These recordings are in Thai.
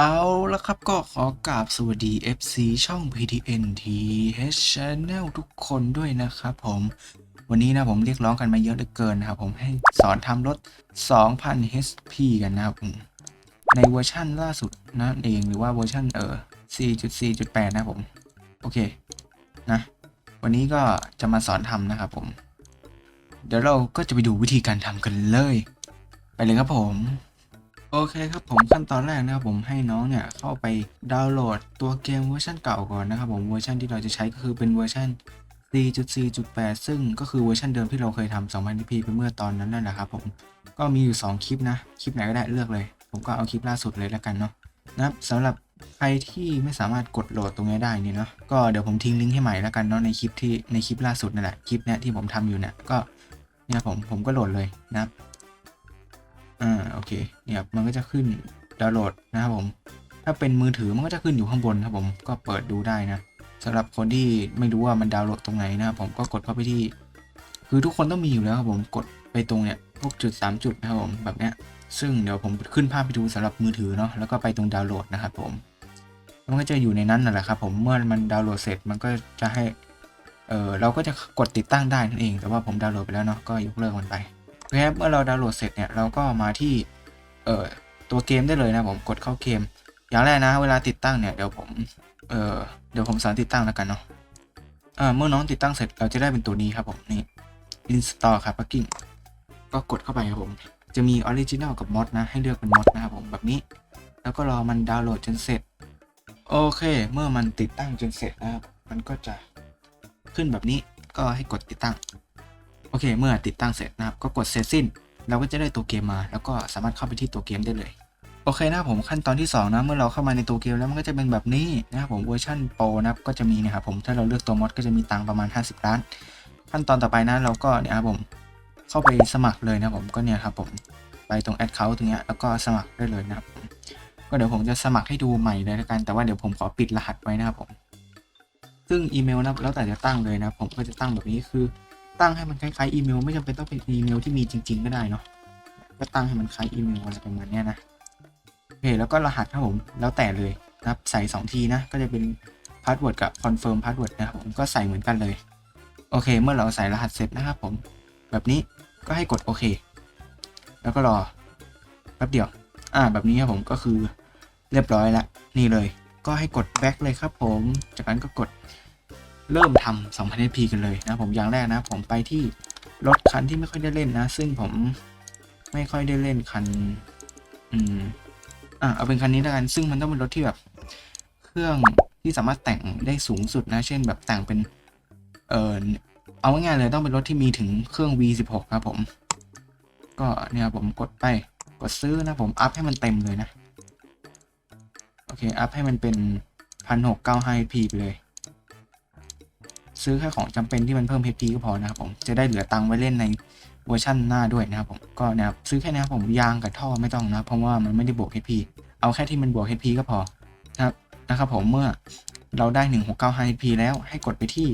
เอาละครับก็ขอกราบสวัสดี FC ช่อง PTN TH Channel ทุกคนด้วยนะครับผมวันนี้นะผมเรียกร้องกันมาเยอะเหลือเกินนะครับผมให้สอนทำรถ 2,000 HP กันนะครับในเวอร์ชั่นล่าสุดนั่นเองหรือว่าเวอร์ชั่นเออ4.4.8 นะผม โอเคนะวันนี้ก็จะมาสอนทำนะครับผม เดี๋ยวเราก็จะไปดูวิธีการทำกันเลย ไปเลยครับผม โอเคครับผมขั้นตอนแรกนะครับผมให้น้องเนี่ยเข้าไปดาวน์โหลดตัวเกมเวอร์ชันเก่าก่อนนะครับผมเวอร์ชันที่เราจะใช้ก็คือเป็นเวอร์ชัน4.4.8 ซึ่งก็คือเวอร์ชันเดิมที่เราเคยทำ 2000p ไปเมื่อตอนนั้นนั่นแหละครับผมก็มีอยู่ 2 คลิปนะ คลิปไหนก็ได้เลือกเลย ผมก็เอาคลิปล่าสุดเลยแล้วกันเนาะนะครับสำหรับใครที่ไม่สามารถกดโหลดตรงนี้ได้นี่เนาะก็เดี๋ยวผมทิ้งลิงก์ให้ใหม่แล้วกันเนาะในคลิปที่ในคลิปล่าสุดนั่นแหละคลิปเนี้ยที่ผมทำอยู่เนี่ยก็เนี่ยผมผมก็โหลดเลยนะครับ อ่าโอเคเนี่ยมันก็จะขึ้นดาวน์โหลดนะครับผม ถ้าเป็นมือถือมันก็จะขึ้นอยู่ข้างบนครับผมก็เปิดดูได้นะสำหรับคนที่ไม่รู้ว่ามันดาวน์โหลดตรงไหนนะครับผมก็กดเข้าไปที่ คือทุกคนต้องมีอยู่แล้วครับผมกดไปตรงเนี่ยพวกจุด 3 จุดนะครับผมแบบเนี้ยซึ่งเดี๋ยวผมขึ้นภาพไปดูสำหรับมือถือเนาะแล้วก็ไปตรงดาวน์โหลดนะครับผมมันก็จะอยู่ในนั้นนั่นแหละครับผมเมื่อมันดาวน์โหลดเสร็จมันก็จะให้เออเราก็จะกดติดตั้งได้นั่นเอง แต่ว่าผมดาวน์โหลดไปแล้วเนาะก็ยกเลิกมันไป โอเครับเมื่อเราดาวน์โหลดเสร็จเนี่ยเราก็มาที่เอ่อตัวเกมได้เลยนะผมกดเข้าเกม อย่างแรกนะเวลาติดตั้งเนี่ยเดี๋ยวผมเอ่อเดี๋ยวผมสอนติดตั้งแล้วกันเนาะอ่าเมื่อน้องติดตั้งเสร็จเราจะได้เป็นตัวนี้ครับผมนี่ install ครับ plugin ก็กดเข้าไปครับผมจะมี original กับ mod นะให้เลือกเป็น mod นะครับผมแบบนี้ แล้วก็รอมันดาวน์โหลดจนเสร็จโอเค เมื่อมันติดตั้งจนเสร็จนะครับมันก็จะขึ้นแบบนี้ก็ให้กดติดตั้ง โอเค เมื่อติดตั้งเสร็จนะครับ ก็กดเสร็จสิ้น เราก็จะได้ตัวเกมมา แล้วก็สามารถเข้าไปที่ตัวเกมได้เลย โอเคนะครับผมขั้นตอนที่ 2 นะ เมื่อเราเข้ามาในตัวเกมแล้วมันก็จะเป็นแบบนี้นะครับผมเวอร์ชันโปรนะครับก็จะมีนะครับผม ถ้าเราเลือกตัวมอดก็จะมีตังประมาณ 50 ล้าน ขั้นตอนต่อไปนะเราก็เนี่ยครับผม เข้าไปสมัครเลยนะครับผม ก็เนี่ยครับผม ไปตรงแอดเคาท์ตรงเนี้ย แล้วก็สมัครได้เลยนะครับ ก็เดี๋ยวผมจะสมัครให้ดูใหม่เลยล้วกัน แต่ว่าเดี๋ยวผมขอปิดรหัสไว้นะครับผม ซึ่งอีเมลนะแล้วแต่จะตั้งเลยนะผมก็จะตั้งแบบนี้คือ ตั้งให้มันคล้ายๆอีเมล ไม่จำเป็นต้องเป็นอีเมลที่มีจริง ๆ ก็ได้เนาะก็ตั้งให้มันคล้ายอีเมลอะไรประมาณเนี้ยนะโอเคแล้วก็รหัสครับผมแล้วแต่เลยนะครับใส่ 2 ทีนะก็จะเป็นพาสเวิร์ดกับคอนเฟิร์มพาสเวิร์ดนะครับผมก็ใส่เหมือนกันเลยโอเค เมื่อเราใส่รหัสเสร็จนะครับผม แบบนี้ก็ให้กดโอเค แล้วก็รอแป๊บเดียว อ่า แบบนี้ครับผมก็คือเรียบร้อยแล้วนี่เลย ก็ให้กด back เลยครับผม จากนั้นก็กด เริ่มทำ 2000fp กันเลยนะผมอย่างแรกนะผมไปที่รถคันที่ไม่ค่อยได้เล่นนะ ซึ่งผมไม่ค่อยได้เล่นคัน อืมอะเอาเป็นคันนี้แล้วกัน ซึ่งมันต้องเป็นรถที่แบบ เครื่องที่สามารถแต่งได้สูงสุดนะ เช่นแบบแต่งเป็น เออเอาง่ายๆเลยต้องเป็นรถที่มีถึงเครื่อง V16 ครับผม ก็เนี่ยผมกดไปกดซื้อนะผมอัพให้มันเต็มเลยนะ โอเค อัพให้มันเป็น 1695p ไปเลย ซื้อแค่ของจำเป็นที่มันเพิ่ม HP ก็พอนะครับผมจะได้เหลือตังค์ไว้เล่นในเวอร์ชั่นหน้าด้วยนะครับผมก็นะครับซื้อแค่นี้ครับผมยางกับท่อไม่ต้องนะเพราะว่ามันไม่ได้บวก HP เอาแค่ที่มันบวก HP ก็พอนะครับนะครับผมเมื่อเราได้ 1695 HP แล้วให้กดไปที่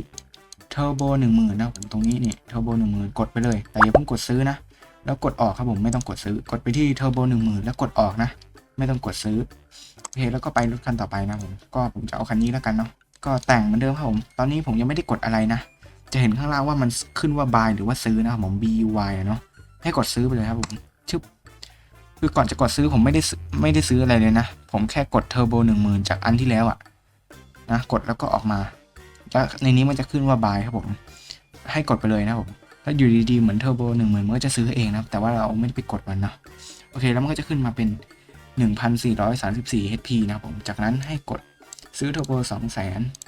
Turbo 10,000นะผมตรงนี้นี่ Turbo 10,000 กดไปเลย แต่อย่าเพิ่งกดซื้อนะ แล้วกดออกครับผมไม่ต้องกดซื้อกดไปที่ Turbo 10,000 แล้วกดออกนะ ไม่ต้องกดซื้อโอเคแล้วก็ไปรถคันต่อไปนะผมก็ผมจะเอาคันนี้แล้วกันเนาะ ก็แต่งเหมือนเดิมครับผม ตอนนี้ผมยังไม่ได้กดอะไรนะ จะเห็นข้างล่างว่ามันขึ้นว่า buy หรือว่าซื้อนะครับผม B U Y เนาะ ให้กดซื้อไปเลยครับผมชึบคือก่อนจะกดซื้อผมไม่ได้ไม่ได้ซื้ออะไรเลยนะ ผมแค่กดเทอร์โบหนึ่งหมื่นจากอันที่แล้วอะนะ กดแล้วก็ออกมาจะในนี้มันจะขึ้นว่า buy ครับผม ให้กดไปเลยนะผมถ้าอยู่ดีๆ เหมือนเทอร์โบหนึ่งหมื่นมันก็จะซื้อเองนะครับ แต่ว่าเราไม่ได้ไปกดมันเนาะ โอเค แล้วมันก็จะขึ้นมาเป็น 1,434 HP นะครับผม จากนั้นให้กดซื้อเทอร์โบ2 0 0 0 0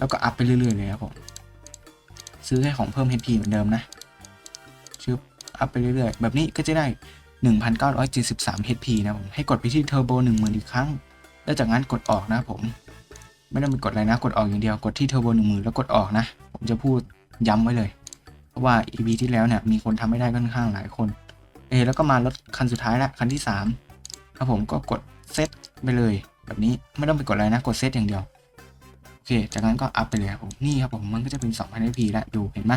แล้วก็อัพไปเรื่อยๆเลยครับผมซื้อแค่ของเพิ่ม HP เหมือนเดิมนะชึบอัพไปเรื่อยๆ แบบนี้ก็จะได้ 1,973 HP นะผมให้กดไปที่เทอร์โบ10,000อีกครั้ง แล้วจากนั้นกดออกนะผม ไม่ต้องไปกดอะไรนะ กดออกอย่างเดียวกดที่เทอร์โบ10,000แล้วกดออกนะ ผมจะพูดย้ำไว้เลย เพราะว่า EP ที่แล้วเนี่ยมีคนทำไม่ได้ค่อนข้างหลายคนเออแล้วก็มารถคันสุดท้ายละคันที่3ครับผมก็กดเซตไปเลย แบบนี้ไม่ต้องไปกดอะไรนะ กดเซตอย่างเดียว โอเค จากนั้นก็อัพไปเลยครับผมนี่ครับผมมันก็จะเป็น2,000 fp แล้วดูเห็นไหม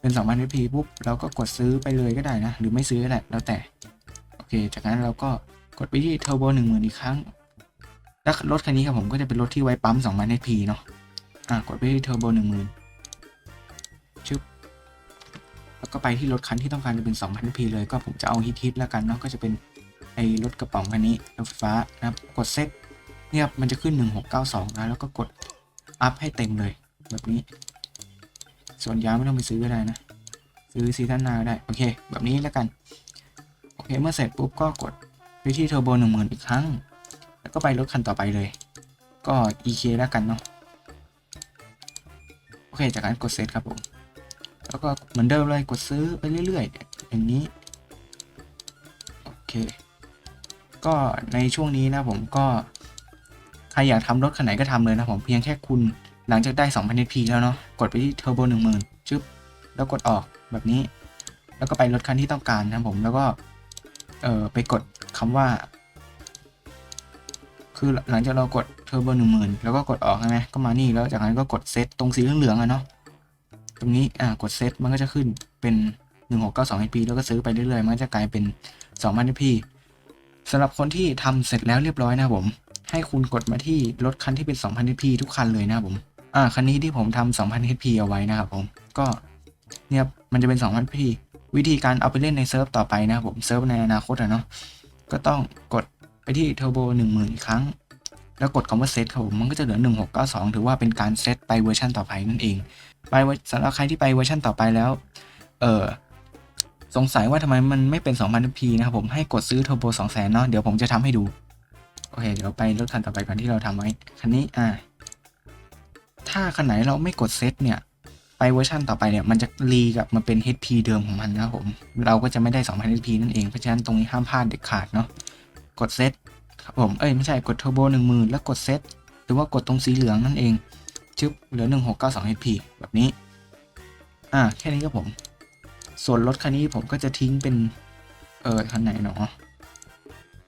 เป็น2,000 fp ปุ๊บเราก็กดซื้อไปเลยก็ได้นะ หรือไม่ซื้อก็ได้แล้วแต่โอเค จากนั้นเราก็กดไปที่ Turbo 10,000อีกครั้งแล้วรถคันนี้ครับผมก็จะเป็นรถที่ไว้ปั๊ม2,000 HP เนาะอะกดไปที่เทอร์โบ10,000ชึบแล้วก็ไปที่รถคันที่ต้องการจะเป็น 2,000 HP เลยก็ผมจะเอาฮิตฮิตแล้วกันเนาะก็จะเป็นไอ้รถกระป๋องคันนี้รถไฟฟ้านะครับกดเซต เนี่ยครับมันจะขึ้น 1692 นะ แล้วก็กดอัพให้เต็มเลย แบบนี้ ส่วนยาไม่ต้องไปซื้อก็ได้นะ ซื้อซีซั่นนาก็ได้ โอเค แบบนี้แล้วกัน โอเค เมื่อเสร็จปุ๊บก็กดไปที่เทอร์โบหนึ่งหมื่นอีกครั้ง แล้วก็ไปรถคันต่อไปเลย ก็ EK แล้วกันเนาะ โอเค จากนั้นกดเซตครับผม แล้วก็เหมือนเดิมเลย กดซื้อไปเรื่อยๆ อย่างนี้ โอเค ก็ในช่วงนี้นะผมก็ ครอยากทำรถคันไหนก็ทำเลยนะผมเพียงแค่คุณหลังจากได้2,000 HP แล้วเนาะกดไปที่เทอร์โบ10,000ชึบแล้วกดออกแบบนี้ แล้วก็ไปรถคันที่ต้องการนะผมแล้วก็เออไปกดคำว่า คือหลังจากเรากดเทอร์โบหนึ่งหมื่นแล้วก็กดออกใช่ไหมก็มานี่แล้วจากนั้นก็กดเซตตรงสีเหลืองๆอะเนาะตรงนี้อ่ากดเซตมันก็จะขึ้นเป็น 1692 HP แล้วก็ซื้อไปเรื่อยๆ มันจะกลายเป็น 2,000 HP สำหรับคนที่ทำเสร็จแล้วเรียบร้อยนะผม ให้คุณกดมาที่รถคันที่เป็น 2,000 HP ทุกคันเลยนะครับผม อ่า คันนี้ที่ผมทำ2,000 HP เอาไว้นะครับผม ก็เนี่ยมันจะเป็น 2,000 HP วิธีการเอาไปเล่นในเซิร์ฟต่อไปนะครับผม เซิร์ฟในอนาคตอะเนาะ ก็ต้องกดไปที่เทอร์โบ10,000 อีกครั้ง แล้วกดคำว่าเซตครับผม มันก็จะเหลือ 1692 ถือว่าเป็นการเซตไปเวอร์ชันต่อไปนั่นเอง ไปเวอร์สำหรับใครที่ไปเวอร์ชันต่อไปแล้ว เออสงสัยว่าทำไมมันไม่เป็น 2,000 p นะครับผมให้กดซื้อเทอร์โบ200,000เนาะเดี๋ยวผมจะทำให้ดู อเค เดี๋ยวไปรถคันต่อไปกันที่เราทำไว้คันนี้อ่า ถ้าคันไหนเราไม่กดเซตเนี่ย ไปเวอร์ชันต่อไปเนี่ย มันจะรีกลับมาเป็น HP เดิมของมันนะผม เราก็จะไม่ได้2,000 HP นั่นเอง เพราะฉะนั้นตรงนี้ห้ามพลาดเด็ดขาดเนาะ กดเซตครับผม เอ้ยไม่ใช่ กดเทอร์โบ10,000แล้วกดเซต หรือว่ากดตรงสีเหลืองนั่นเอง ชึบ เหลือ 1692 HP แบบนี้ อ่า แค่นี้ครับผม ส่วนรถคันนี้ผมก็จะทิ้งเป็น เออคันไหนเนาะ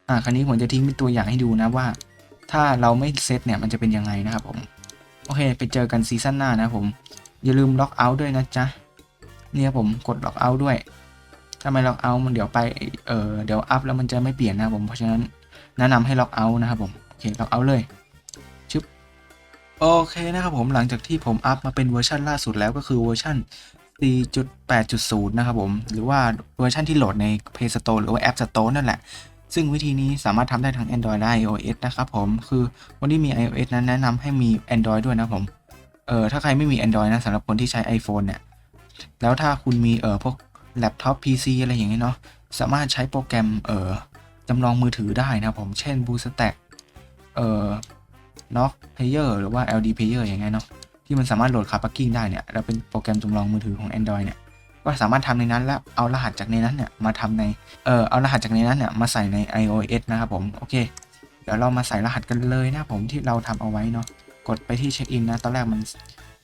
อ่าคันนี้ผมจะทิ้งเป็นตัวอย่างให้ดูนะว่า ถ้าเราไม่เซตเนี่ยมันจะเป็นยังไงนะครับผม โอเค ไปเจอกันซีซั่นหน้านะผม อย่าลืมล็อกเอาท์ด้วยนะจ๊ะเนี่ยผมกดล็อกเอาท์ด้วยถ้าไม่ล็อกเอาท์มันเดี๋ยวไปเออเดี๋ยวอัพแล้วมันจะไม่เปลี่ยนนะผมเพราะฉะนั้นแนะนำให้ล็อกเอาท์นะครับผมโอเคล็อกเอาท์เลยชึบโอเคนะครับผมหลังจากที่ผมอัพมาเป็นเวอร์ชันล่าสุดแล้วก็คือเวอร์ชัน4.8.0 นะครับผม หรือว่าเวอร์ชันที่โหลดใน Play Store หรือว่า App Store นั่นแหละ ซึ่งวิธีนี้สามารถทำได้ทั้ง Android และ iOS นะครับผม คือคนที่มี iOS นั้นแนะนำให้มี Android ด้วยนะผม เออถ้าใครไม่มี Android นะสำหรับคนที่ใช้ iPhone เนี่ย แล้วถ้าคุณมีเออพวกแล็ปท็อป PC อะไรอย่างเงี้ยเนาะ สามารถใช้โปรแกรมเออจำลองมือถือได้นะผม เช่น BlueStack เอ่อ Knock Player หรือว่า LD Player อย่างเงี้ยเนาะ ที่มันสามารถโหลดคาร์ปักกิ้งได้เนี่ย แล้วเป็นโปรแกรมจำลองมือถือของ Android เนี่ย ก็สามารถทำในนั้นแล้วเอารหัสจากในนั้นเนี่ยมาทำในเออเอารหัสจากในนั้นเนี่ยมาใส่ใน iOS นะครับผมโอเค เดี๋ยวเรามาใส่รหัสกันเลยนะผมที่เราทำเอาไว้เนาะกดไปที่เช็คอินนะตอนแรกมัน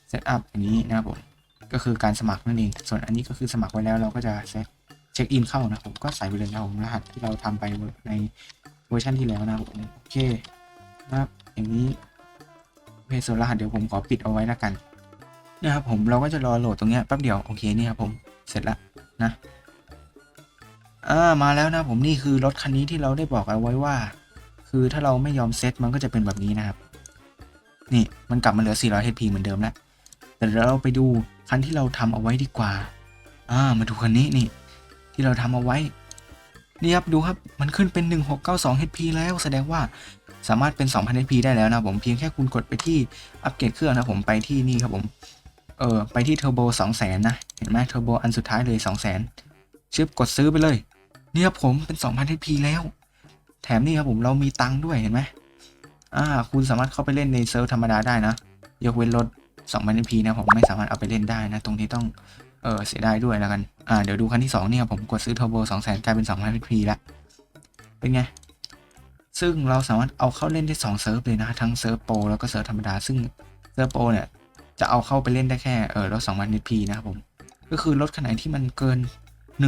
เซตอัพอย่างนี้นะครับผมก็คือการสมัครนั่นเองส่วนอันนี้ก็คือสมัครไว้แล้วเราก็จะเซตเช็คอินเข้านะผมก็ใส่ไปเลยนะผมรหัสที่เราทำไปในเวอร์ชันที่แล้วนะครับผมโอเคนะครับอย่างนี้โอเคส่วนรหัสเดี๋ยวผมขอปิดเอาไว้แล้วกันนะครับผมเราก็จะรอโหลดตรงเนี้ยแป๊บเดียวโอเคนี่ครับผม เสร็จแล้วนะอ่ามาแล้วนะผมนี่คือรถคันนี้ที่เราได้บอกเอาไว้ว่า คือถ้าเราไม่ยอมเซตมันก็จะเป็นแบบนี้นะครับ นี่มันกลับมาเหลือ 400 HP เหมือนเดิมแล้วแต่เราไปดูคันที่เราทำเอาไว้ดีกว่า อ่า มาดูคันนี้นี่ ที่เราทำเอาไว้ นี่ครับดูครับมันขึ้นเป็น 1692 HP แล้วแสดงว่าสามารถเป็น 2,000 HP ได้แล้วนะผมเพียงแค่คุณกดไปที่อัปเกรดเครื่องนะผมไปที่นี่ครับผม เออ ไปที่เทอร์โบ200,000นะ เห็นไหมเทอร์โบอันสุดท้ายเลย200,000ชึบกดซื้อไปเลยนี่ครับผมเป็น2,000 HP แล้ว แถมนี่ครับผมเรามีตังค์ด้วยเห็นไหมอ่า คุณสามารถเข้าไปเล่นในเซิร์ฟธรรมดาได้นะ ยกเว้นรถ2,000 p นะผมไม่สามารถเอาไปเล่นได้นะ ตรงนี้ต้องเออเสียดายด้วยแล้วกัน อ่า เดี๋ยวดูคันที่2เนี่ยผมกดซื้อเทอร์โบ200,000กลายเป็น2,000 p แล้วเป็นไงซึ่งเราสามารถเอาเข้าเล่นได้2เซิร์ฟเลยนะ ทั้งเซิร์ฟโปรแล้วก็เซิร์ฟธรรมดา ซึ่งเซิร์ฟโปรเนี่ย จะเอาเข้าไปเล่นได้แค่เออรถ2,000 p นะครับผม ก็คือรถคันไหนที่มันเกิน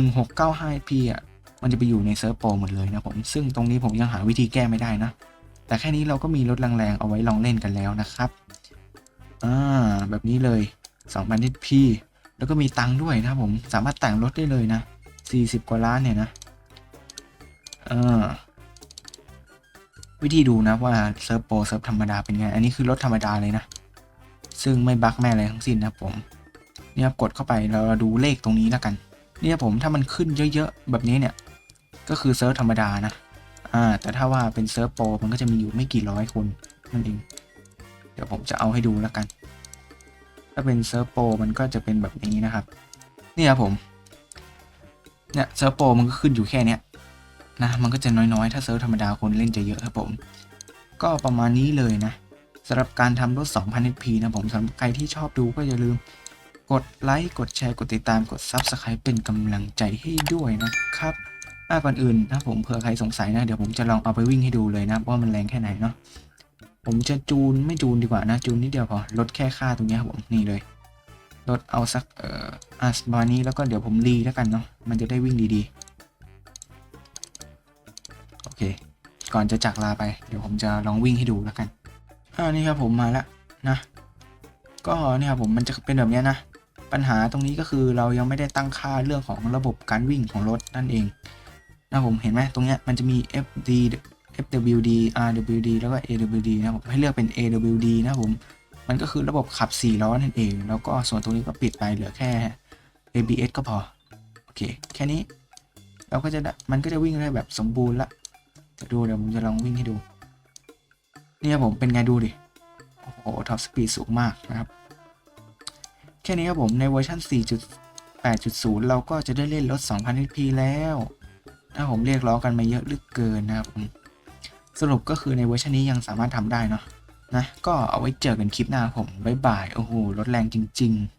1695 p อะมันจะไปอยู่ในเซิร์ฟโปรหมดเลยนะผม ซึ่งตรงนี้ผมยังหาวิธีแก้ไม่ได้นะ แต่แค่นี้เราก็มีรถแรงๆเอาไว้ลองเล่นกันแล้วนะครับอ่าแบบนี้เลย2,000 HP แล้วก็มีตังค์ด้วยนะครับผมสามารถแต่งรถได้เลยนะ 40 กว่าล้านเนี่ยนะอ่าวิธีดูนะว่าเซิร์ฟโปรเซิร์ฟธรรมดาเป็นไง อันนี้คือรถธรรมดาเลยนะ ซึ่งไม่บั๊กแม่อะไรทั้งสิ้นนะครับผมนี่ครับกดเข้าไปแล้วเราดูเลขตรงนี้แล้วกันนี่ยผมถ้ามันขึ้นเยอะๆแบบนี้เนี่ยก็คือเซิร์ฟธรรมดานะอ่าแต่ถ้าว่าเป็นเซิร์ฟโปรมันก็จะมีอยู่ไม่กี่ร้อยคนนั่นเองเดี๋ยวผมจะเอาให้ดูแล้วกัน ถ้าเป็นเซิร์ฟโปรมันก็จะเป็นแบบนี้นะครับนี่ครับผมเนี่ยเซิร์ฟโปรมันก็ขึ้นอยู่แค่เนี้ยนะมันก็จะน้อยๆ ถ้าเซิร์ฟธรรมดาคนเล่นจะเยอะครับผม ก็ประมาณนี้เลยนะ สำหรับการทำรถ 2,000 HP นะผมสำหรับใครที่ชอบดูก็อย่าลืม กดไลค์ กดแชร์ กดติดตาม กด Subscribe เป็นกำลังใจให้ด้วยนะครับอ่าก่อนอื่นนะผมเผื่อใครสงสัยนะ เดี๋ยวผมจะลองเอาไปวิ่งให้ดูเลยนะ ว่ามันแรงแค่ไหนเนาะผมจะจูนไม่จูนดีกว่านะ จูนนิดเดียวพอลดแค่ค่าตรงนี้ครับผมนี่เลยลดเอาสักเอ่ออะประมานี้แล้วก็เดี๋ยวผมรีแล้วกันเนาะมันจะได้วิ่งดีๆ โอเค ก่อนจะจากลาไป เดี๋ยวผมจะลองวิ่งให้ดูแล้วกัน อ่านี่ครับผมมาแล้วนะ ก็เนี่ยครับผมมันจะเป็นแบบนี้นะ ปัญหาตรงนี้ก็คือเรายังไม่ได้ตั้งค่าเรื่องของระบบการวิ่งของรถนั่นเองนะผมเห็นไหมตรงเนี้ยมันจะมี FD FWD RWD แล้วก็ AWD นะผมให้เลือกเป็น AWD นะผมมันก็คือระบบขับ4ล้อนั่นเอง แล้วก็ส่วนตรงนี้ก็ปิดไปเหลือแค่ ABS ก็พอ โอเค แค่นี้ เราก็จะมันก็จะวิ่งได้แบบสมบูรณ์ละเดี๋ยวดูเดี๋ยวผมจะลองวิ่งให้ดู นี่ครับผมเป็นไงดูดิ โอ้โหท็อปสปีดสูงมากนะครับ แค่นี้ครับผมในเวอร์ชัน4.8.0 เราก็จะได้เล่นรถ 2,000 HP แล้วถ้าผมเรียกร้องกันมาเยอะลึกเกินนะครับผมสรุปก็คือในเวอร์ชันนี้ยังสามารถทำได้เนาะนะก็เอาไว้เจอกันคลิปหน้าผม บ๊ายบาย โอ้โหรถแรงจริง ๆ